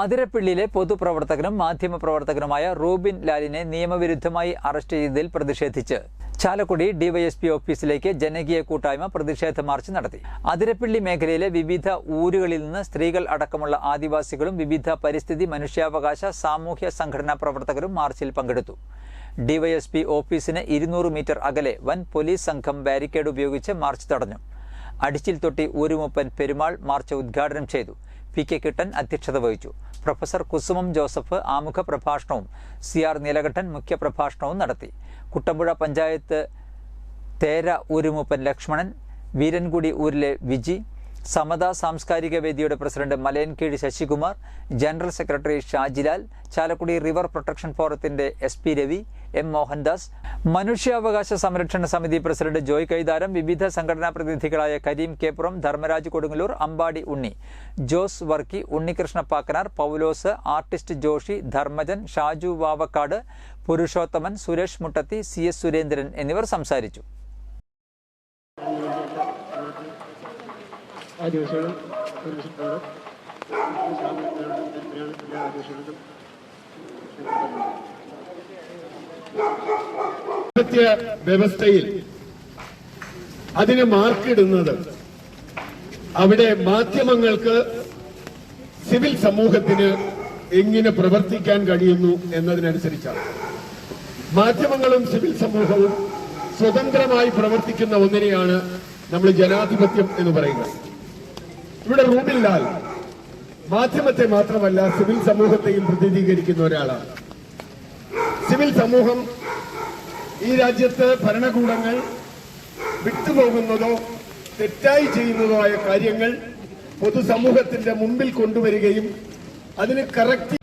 അതിരപ്പിള്ളിയിലെ പൊതുപ്രവർത്തകനും മാധ്യമപ്രവർത്തകനുമായ Rubin ലാലിനെ നിയമവിരുദ്ധമായി arrest ചെയ്തതിൽ പ്രതിഷേധിച്ച്. ചാലക്കുടി ഡിവൈഎസ്പി ഓഫീസിലേക്ക് ജനകീയ കൂട്ടായ്മ പ്രതിഷേധ മാർച്ച് നടത്തി. അതിരപ്പിള്ളി മേഖലയിലെ വിവിധ ഊരുകളിൽ നിന്ന് സ്ത്രീകൾ അടക്കമുള്ള ആദിവാസികളും വിവിധ പരിസ്ഥിതി മനുഷ്യാവകാശ സാമൂഹ്യ സംഘടനാ പ്രവർത്തകരും മാർച്ചിൽ പങ്കെടുത്തു. ഡിവൈഎസ്പി ഓഫീസിന് ഇരുന്നൂറ് മീറ്റർ അകലെ വൻ പോലീസ് സംഘം ബാരിക്കേഡ് ഉപയോഗിച്ച് മാർച്ച് തടഞ്ഞു. അടിച്ചിൽ തൊട്ടി ഊരുമുപ്പൻ പെരുമാൾ മാർച്ച് ഉദ്ഘാടനം ചെയ്തു. പി കെ കിട്ടൻ അധ്യക്ഷത വഹിച്ചു. പ്രൊഫസർ കുസുമം ജോസഫ് ആമുഖ പ്രഭാഷണവും സി ആർ നീലകണ്ഠൻ മുഖ്യപ്രഭാഷണവും നടത്തി. കുട്ടമ്പുഴ പഞ്ചായത്ത് തേര ഊരുമുപ്പൻ ലക്ഷ്മണൻ വീരൻകുടി ഊരിലെ വിജി സമത സാംസ്കാരിക വേദിയുടെ president Malayinkeezh Sasikumar general secretary Shajilal Chalakudy river protection ഫോറത്തിന്റെ S P Ravi M Mohandas മനുഷ്യാവകാശ സംരക്ഷണ സമിതി പ്രസിഡന്റ് ജോയ് കൈതാരം വിവിധ സംഘടനാ പ്രതിനിധികളായ Kareem Keppuram Dharmaraj Kodungallur Ambadi Unni Jose Varkey Unnikrishna Pakkanar Paulose artist Joshi Dharmajan Shaju Vavakkad Purushothaman Suresh Muttathi C S Surendran എന്നിവർ സംസാരിച്ചു. വ്യവസ്ഥയിൽ അതിന് മാർക്കിടുന്നത് അവിടെ മാധ്യമങ്ങൾക്ക് സിവിൽ സമൂഹത്തിന് എങ്ങനെ പ്രവർത്തിക്കാൻ കഴിയുന്നു എന്നതിനനുസരിച്ചാണ്. മാധ്യമങ്ങളും സിവിൽ സമൂഹവും സ്വതന്ത്രമായി പ്രവർത്തിക്കുന്ന ഒന്നിനെയാണ് നമ്മൾ ജനാധിപത്യം എന്ന് പറയുന്നത്. ഇവിടെ റൂമില്ലാൽ ലാൽ മാധ്യമത്തെ മാത്രമല്ല സിവിൽ സമൂഹത്തെയും പ്രതിനിധീകരിക്കുന്ന ഒരാളാണ്. സിവിൽ സമൂഹം ഈ രാജ്യത്ത് ഭരണകൂടങ്ങൾ വിട്ടുപോകുന്നതോ തെറ്റായി ചെയ്യുന്നതോ ആയ കാര്യങ്ങൾ പൊതുസമൂഹത്തിന്റെ മുമ്പിൽ കൊണ്ടുവരികയും അതിന് കറക്റ്റ്